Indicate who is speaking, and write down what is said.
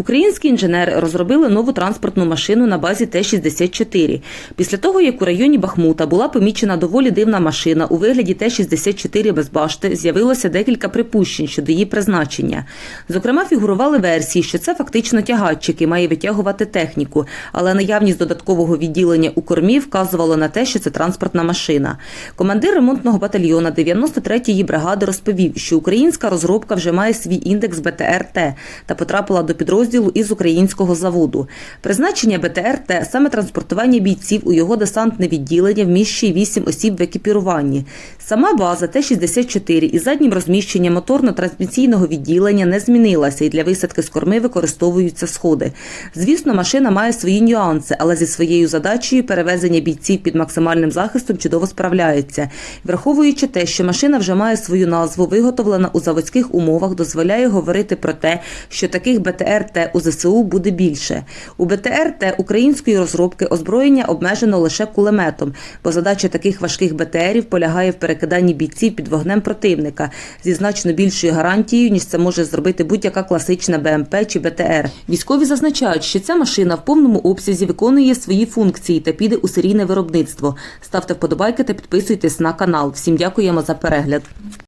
Speaker 1: Українські інженери розробили нову транспортну машину на базі Т-64. Після того, як у районі Бахмута була помічена доволі дивна машина у вигляді Т-64 без башти, з'явилося декілька припущень щодо її призначення. Зокрема, фігурували версії, що це фактично тягач, який має витягувати техніку, але наявність додаткового відділення у кормі вказувало на те, що це транспортна машина. Командир ремонтного батальйона 93-ї бригади розповів, що українська розробка вже має свій індекс БТР-Т та потрапила до підрозділу із українського заводу. Призначення БТР-Т – саме транспортування бійців у його десантне відділення вміщує 8 осіб в екіпіруванні. Сама база Т-64 із заднім розміщенням моторно-трансмісійного відділення не змінилася і для висадки з корми використовуються сходи. Звісно, машина має свої нюанси, але зі своєю задачею перевезення бійців під максимальним захистом чудово справляється. Враховуючи те, що машина вже має свою назву, виготовлена у заводських умовах, дозволяє говорити про те, що таких БТР-Т у ЗСУ буде більше. У БТР-Т української розробки озброєння обмежено лише кулеметом, бо задача таких важких БТРів полягає в перекиданні бійців під вогнем противника зі значно більшою гарантією, ніж це може зробити будь-яка класична БМП чи БТР. Військові зазначають, що ця машина в повному обсязі виконує свої функції та піде у серійне виробництво. Ставте вподобайки та підписуйтесь на канал. Всім дякуємо за перегляд.